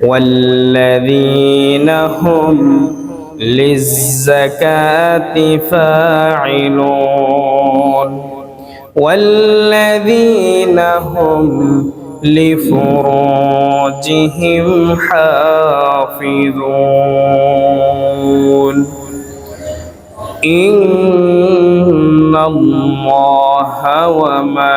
والذين هم للزكاة فاعلون والذين هم لفروجهم حافظون إن الله وملائكته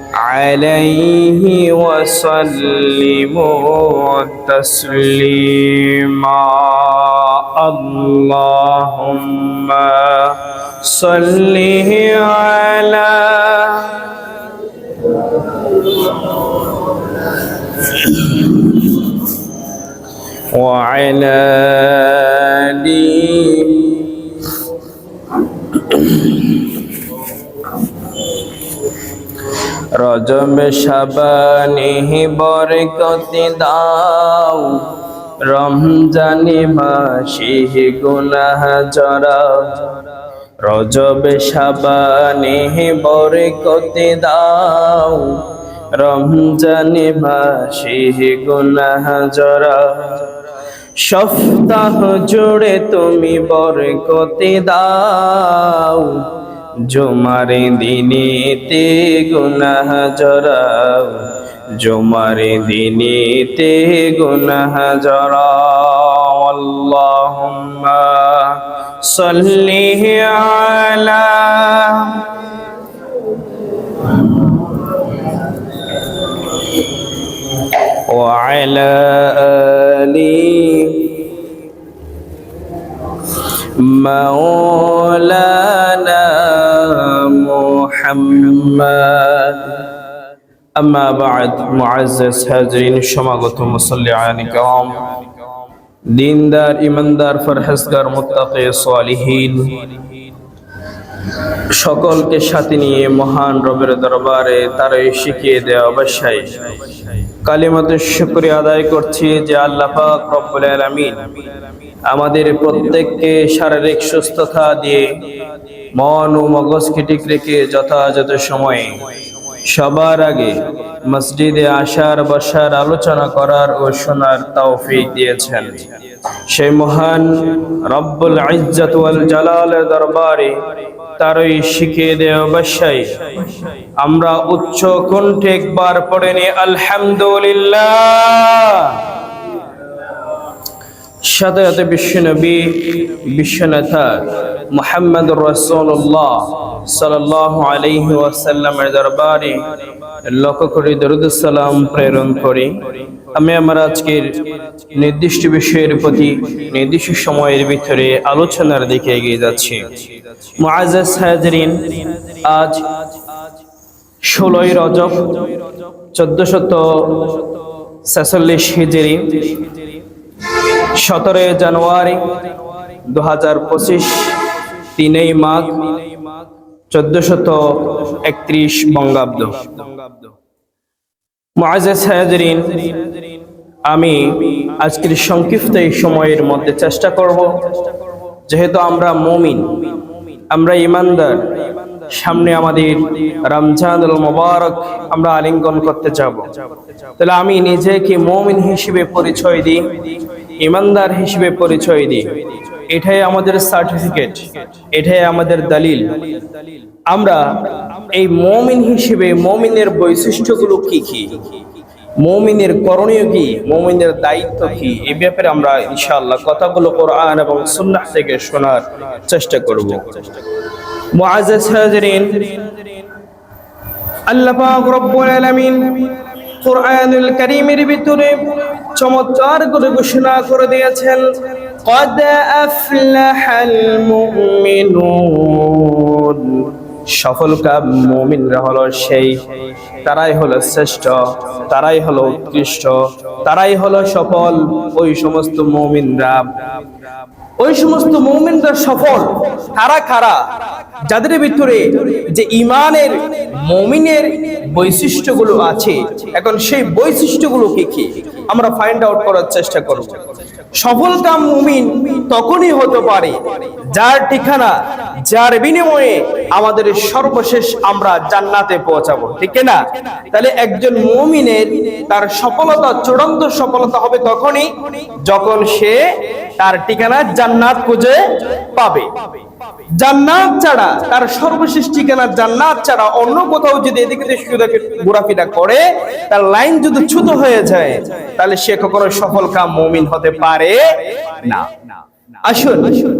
عليه وسلموا تسليما. اللهم صل على وعلى آله রজম শাবানি বরকতি দাও। রমজানি মাসি গুনাহ জরা রজব শাবানি বরকতি দাও। রমজানি মাসি গুনাহ জরা সপ্তাহ জুড়ে তুমি বরকতি দাও। জমারে দিনেতে গুনাহ জরাও জমারে দিনেতে গুনাহ জরাও আল্লাহুম্মা সাল্লি আলা وعلى آله مولانا محمد أما بعد معزز حاضرين সমাগত মুসল্লিয়ান کرام দিনদার ইমানদার ফরহেজগার মুত্তাকি সালিহিন সকলকে সাথে নিয়ে মহান রবের দরবারে তারাই শিখিয়ে দেওয়া অবশ্যই কালিমাতে শুক্রিয়া আদায় করছি যে আল্লাহ পাক রব্বুল আলামিন আমাদের প্রত্যেককে শারীরিক সুস্থতা দিয়ে মন ও মগজকে ঠিক রেখে যথাযথ সময়ে সবার আগে মসজিদে আসার বসার আলোচনা করার ও শোনার তৌফিক দিয়েছেন। সেই মহান রব্বুল ইজ্জত ওয়াল জালালের দরবারে তারই শিখিয়ে দেয় অবশ্যই আমরা উচ্চ কণ্ঠে একবার পড়ে আলহামদুলিল্লাহ। সাথে সাথে বিশ্বনবী, বিশ্বনেতা মোহাম্মদ রসুল্লাহ সাল্লাহ আলহি ওয়াসাল্লামের দরবারে লক্ষ্য করে দরুদুসালাম প্রেরণ করি। আমি আমার আজকের নির্দিষ্ট বিষয়ের প্রতি নির্দিষ্ট সময়ের ভিতরে আলোচনার দিকে এগিয়ে যাচ্ছি। আজ ষোলোই রজব, চোদ্দশত ছেচল্লিশ হিজরি। সতেরোই জানুয়ারি দু হাজার পঁচিশ তিনই মাঘ চোদ্দশত একত্রিশ বঙ্গাব্দ। আমি আজকের সংক্ষিপ্ত এই সময়ের মধ্যে চেষ্টা করব, যেহেতু আমরা মমিন, আমরা ইমানদার, সামনে আমাদের রমজানুল মোবারক আমরা আলিঙ্গন করতে যাব। তাহলে আমি নিজেকে মমিন হিসেবে পরিচয় দিই। ইমানদার হিসেবে পরিচয় দিই। এটাই আমাদের সার্টিফিকেট এটাই আমাদের দলিল। আমরা এই মমিন হিসেবে মমিনের বৈশিষ্ট্যগুলো কি কি? মমিনের করণীয় কি? মমিনের দায়িত্ব কি? এই ব্যাপারে আমরা ইনশাআল্লাহ কথাগুলো কোরআন এবং সুন্নাহ থেকে শোনার চেষ্টা করব। মুআজ্জাজ হাজিরিন, আল্লাহ পাক রব্বুল আলামিন কোরআনুল কারীমের ভিতরে চমৎকার করে ঘোষণা করে দিয়েছেন قد أفلح المؤمنون সফল কাম মুমিনরা হলো সেই তারাই হলো শ্রেষ্ঠ তারাই হলো উৎকৃষ্ট তারাই হলো সফল ওই সমস্ত মুমিনরা ওই সমস্ত মুমিনরা সফল। কারা কারা? যাদের ভিতরে যে ইমানের মুমিনের বৈশিষ্ট্যগুলো আছে, এখন সেই বৈশিষ্ট্যগুলো কি কি আমরা ফাইন্ড আউট করার চেষ্টা করব। সফল মুমিন তখনই হতে পারে যার ঠিকানা, যার বিনিময়ে আমাদের সর্বশেষ আমরা জান্নাতে পৌঁছাবো। ঠিক না তাহলে একজন মুমিনের তার সফলতা, চূড়ান্ত সফলতা হবে তখনই যখন সে তার ঠিকানা জান্নাত খুঁজে পাবে। জান্নাত ছাড়া, তার সর্বশেষ ঠিকানা জান্নাত ছাড়া অন্য কোথাও যদি এদিকে শুধু ঘোরাফেরা করে, তার লাইন যদি ছোট হয়ে যায়, তাহলে সে কখনো সফল কাম মুমিন হতে পারে না। আসুন,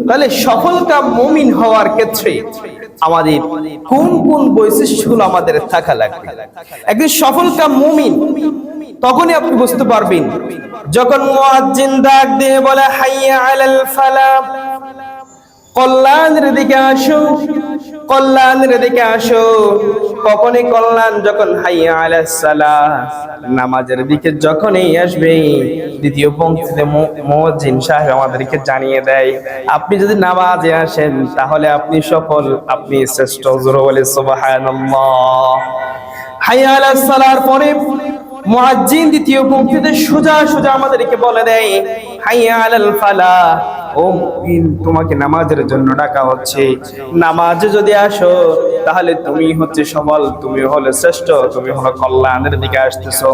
তাহলে সফল কাম মুমিন হওয়ার ক্ষেত্রে আমাদের কোন কোন বৈশিষ্ট্যগুলো আমাদের থাকা লাগবে? একজন সফল কাম মুমিন তখনই আপনি বুঝতে পারবেন। যখন মুয়াজ্জিন ডাক দিয়ে বলে, হাইয়া আলাল ফালাহ। কল্যাণের দিকে আসো, কল্যাণের দিকে আসো। কখনই কল্যাণ যখন হাইয়া আলাইসালাহ নামাজের দিকে যখনই আসবে, দ্বিতীয় পঙ্ক্তিতে মুয়াজ্জিন সাহেব আমাদেরকে জানিয়ে দেয়, আপনি যদি নামাজে আসেন, তাহলে আপনি সফল, আপনি শ্রেষ্ঠ জোরে বলে সুবহানাল্লাহ। হাইয়া আলাইসালার পরে মুয়াজ্জিন দ্বিতীয় পঙ্ক্তিতে সোজা সোজা আমাদেরকে বলে দেয়, হাইয়া আলাল ফালা, ও মুমিন, তোমাকে নামাজের জন্য ডাকা হচ্ছে। নামাজে যদি আসো, তাহলে তুমি হচ্ছে সফল তুমি হলে শ্রেষ্ঠ, তুমি হলো কল্যাণের দিকে আসতেছো।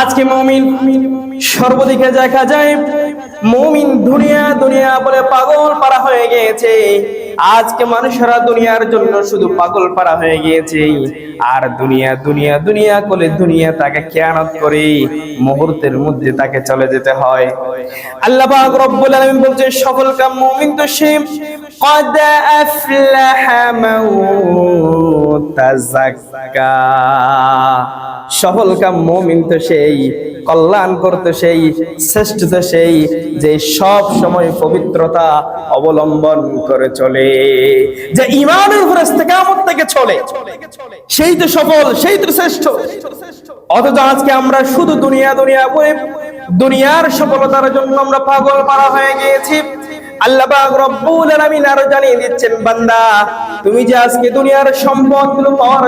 আজকে মমিন সর্বদিকে দেখা যায়, মমিন দুনিয়া দুনিয়া বলে পাগল পারা হয়ে গিয়েছে। আজকে মানুষেরা দুনিয়ার জন্য শুধু পাগল পারা হয়ে গিয়েছে আর দুনিয়া দুনিয়া দুনিয়া করে দুনিয়া তাকে খেয়ানত করে মুহূর্তের মধ্যে তাকে চলে যেতে হয় আল্লাহ পাক রব্বুল আলামিন বলছে সফল কাম মুমিন তো সে قد أفلح من تزكى সফল কাম মুমিন তো সেই কল্যাণ করতে সেই শ্রেষ্ঠ সেই, যে সব সময় পবিত্রতা অবলম্বন করে চলে, যে ইমানের উপরে ইস্তেকামত থেকে চলে, সেই তো সফল, সেই তো শ্রেষ্ঠ। অথচ আজকে আমরা শুধু দুনিয়া দুনিয়া দুনিয়ার সফলতার জন্য আমরা পাগল মারা হয়ে গিয়েছি। দুনিয়ার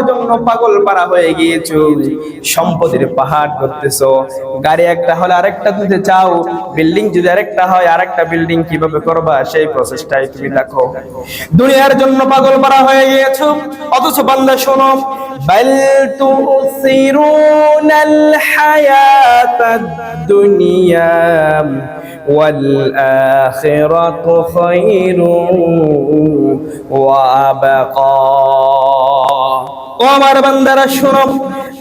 জন্য পাগল পারা হয়ে গিয়েছো কীভাবে করবা, সেই প্রচেষ্টায় তুমি দেখো দুনিয়ার জন্য পাগল পারা হয়ে গিয়েছো, অথচ বান্দা, শোনো, বাল তুসিরুনাল হায়াতাদ দুনিয়া ওয়াল والآخرة خير وأبقى ও আমার বান্দারা শোনো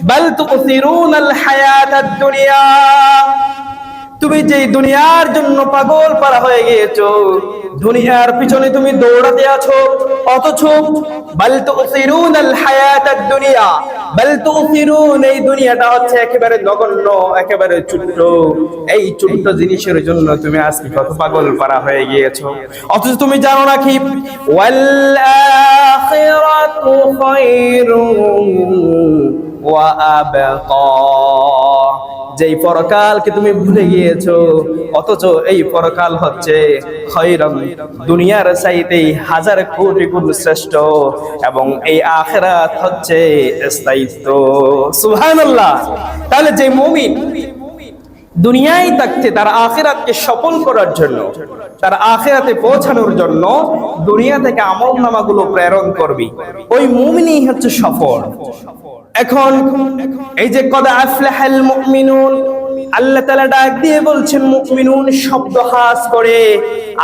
বল তুসিরুন আল হায়াত দুনিয়া তুমি যে দুনিয়ার জন্য পাগল পারা হয়ে গিয়েছো, দুনিয়ার পিছনে তুমি দৌড়াতে আছো, অথচ বল তুসিরুন আল হায়াত দুনিয়া, বল তুসিরুন, এই দুনিয়াটা হচ্ছে একেবারে নগণ্য, একেবারে ছোট্ট এই ছোট্ট জিনিসের জন্য তুমি আজকে কত পাগল পারা হয়ে গিয়েছো। অথচ তুমি জানো না কি? ওয়াল আখিরাতু খায়রুন ওয়া আবকা। যেই পরকালকে তুমি ভুলে গিয়েছো, অথচ এই পরকাল হচ্ছে দুনিয়ার চাইতে হাজার কোটি গুণ শ্রেষ্ঠ এবং এই আখেরাত হচ্ছে স্থায়িত্ব। সুবহানাল্লাহ। তাহলে যে মুমিন দুনিয়ায় থাকতে তার আখেরাতকে সফল করার জন্য, তার আখেরাতে পৌঁছানোর জন্য দুনিয়া থেকে আমল নামাগুলো প্রেরণ করবি। ওই মুমিনই হচ্ছে সফল। এখন এই যে কদা আফলাহাল মুমিনুন, আল্লাহ তাআলা ডাক দিয়ে বলছেন, মুমিনুন শব্দ হাস করে,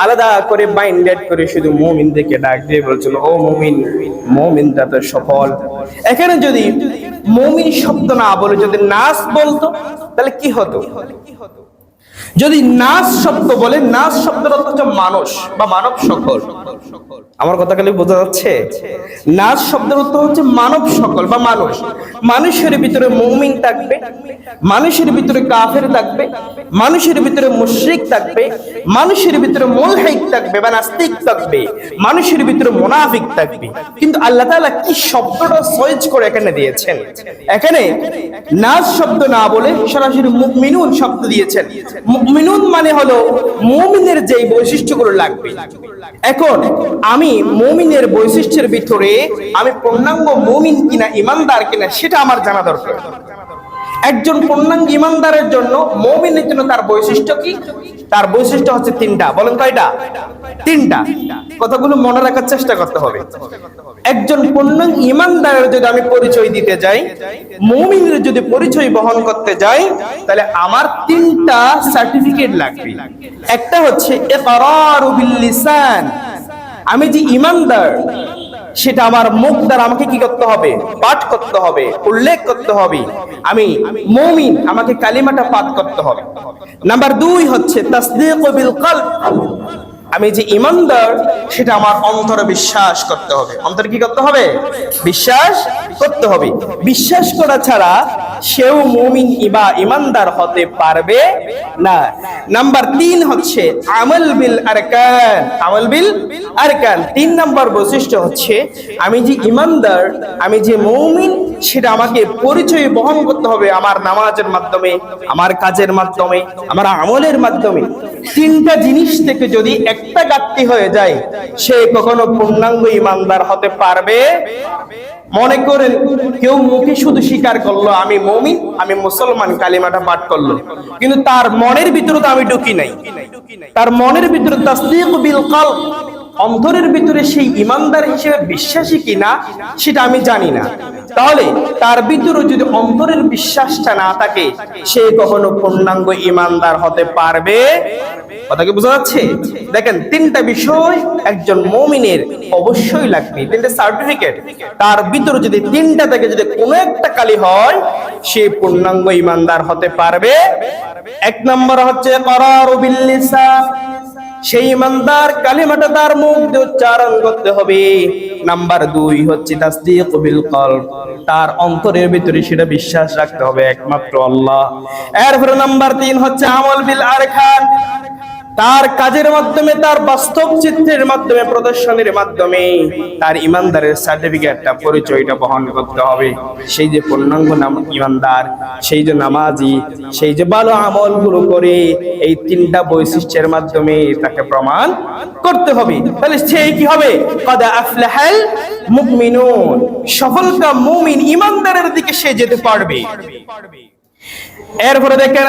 আলাদা করে বাইন্ডেড করে শুধু মুমিনদেরকে ডাক দিয়ে বলছেন, ও মুমিন, মুমিনটা তো সফল। এখানে যদি মুমিন শব্দ না বলে যদি নাস বলতো, তাহলে কি হতো? যদি নাস শব্দ বলে, নাস শব্দের অর্থ হচ্ছে মানুষ বা মানব সকল। আমার কথা খালি বোঝা যাচ্ছে? নাস শব্দের অর্থ হচ্ছে মানব সকল বা মানুষ। মানুষের ভিতরে মৌমিন থাকবে, মানুষের ভিতরে কাফের থাকবে, মানুষের ভিতরে মুশরিক থাকবে, মানুষের ভিতরে মুলহিক থাকবে বা নাস্তিক থাকবে, মানুষের ভিতরে মুনাফিক থাকবে। কিন্তু আল্লাহ তাআলা কি শব্দটা সয়েজ করে এখানে দিয়েছেন? এখানে নাচ শব্দ না বলে সরাসরি মুমিনুন শব্দ দিয়েছেন। মুমিনুন মানে হলো মুমিনের যেই বৈশিষ্ট্যগুলো লাগবে। এখন আমি মুমিনের বৈশিষ্ট্যের ভিতরে আমি পূর্ণাঙ্গ মুমিন কিনা, ইমানদার কিনা, সেটা আমার জানা দরকার। একজন পূর্ণাঙ্গ ইমানদারের জন্য মমিনের জন্য তার বৈশিষ্ট্য কি? তার বৈশিষ্ট্য হচ্ছে তিনটা। বলেন কয়টা? তিনটা। কথাগুলো মনে রাখার চেষ্টা করতে হবে। একজন পূর্ণাঙ্গ ইমানদারের যদি আমি পরিচয় দিতে যাই, মমিনের যদি পরিচয় বহন করতে যাই, তাহলে আমার তিনটা সার্টিফিকেট লাগবে। একটা হচ্ছে আমি যে ইমানদার, সেটা আমার মুখ দ্বারা আমাকে কি করতে হবে? পাঠ করতে হবে, উল্লেখ করতে হবে। আমি মমিন, আমাকে কালিমাটা পাঠ করতে হবে। নাম্বার দুই হচ্ছে তাসদিক বিল কলব। আমি যে ইমানদার, সেটা আমার অন্তরে বিশ্বাস করতে হবে। অন্তরে কি করতে হবে? বিশ্বাস করতে হবে। বিশ্বাস করা ছাড়া সেও মুমিন ইবা ইমানদার হতে পারবে না। নাম্বার তিন হচ্ছে আমল বিল আরকান। আমল বিল আরকান। তিন নাম্বার বৈশিষ্ট্য হচ্ছে আমি যে ইমানদার, আমি যে মুমিন, সেটা আমাকে পরিচয় বহন করতে হবে আমার নামাজের মাধ্যমে, আমার কাজের মাধ্যমে, আমার আমলের মাধ্যমে। তিনটা জিনিস থেকে যদি ঘাটতি হয়ে যায়, সে কখনো পূর্ণাঙ্গ ইমানদার হতে পারবে? মনে করেন, কেউ মুখে শুধু স্বীকার করল, আমি মমি আমি মুসলমান কালিমাটা পাঠ করল। কিন্তু তার মনের ভিতরে তো আমি ঢুকি নাই। তার মনের ভিতরে তাসদিক বিল কলব। অন্তরের ভিতরে সেই ইমানদার হিসেবে বিশ্বাসী কিনা, সেটা আমি জানি না। তাহলে তার ভিতরে যদি অন্তরের বিশ্বাসটা না থাকে, সে কখনো পূর্ণাঙ্গ ইমানদার হতে পারবে? কথা কি বোঝা যাচ্ছে? দেখেন, তিনটা বিষয় একজন মমিনের অবশ্যই লাগবে। তিনটা সার্টিফিকেট তার ভিতরে যদি তিনটা থেকে যদি কোনো একটা কালি হয়, সে পূর্ণাঙ্গ ইমানদার হতে পারবে। এক নম্বর হচ্ছে করার বিল্লিসান সেই ইমানদার কালিমাটা তার মুখ দিয়ে উচ্চারণ করতে হবে। নাম্বার দুই হচ্ছে বিল কল তার অন্তরের ভিতরে সেটা বিশ্বাস রাখতে হবে একমাত্র আল্লাহ। এরপরে নাম্বার তিন হচ্ছে আমল বিল আরকান। তার কাজের মাধ্যমে, তার বাস্তব চিত্রের মাধ্যমে, প্রদর্শনের মাধ্যমে তার ইমানদারের সার্টিফিকেটটা পরিচয়টা বহন করতে হবে। সেই যে পূর্ণাঙ্গ নাম ইমানদার, সেই যে নামাজি, সেই যে ভালো আমলগুলো করে এই তিনটা বৈশিষ্ট্যের মাধ্যমে তাকে প্রমাণ করতে হবে। তাহলে সেই কি হবে? কদা আফলাহাল মুমিনুন। সফলকাম মুমিন ইমানদারের দিকে সে যেতে পারবে। এরপরে দেখেন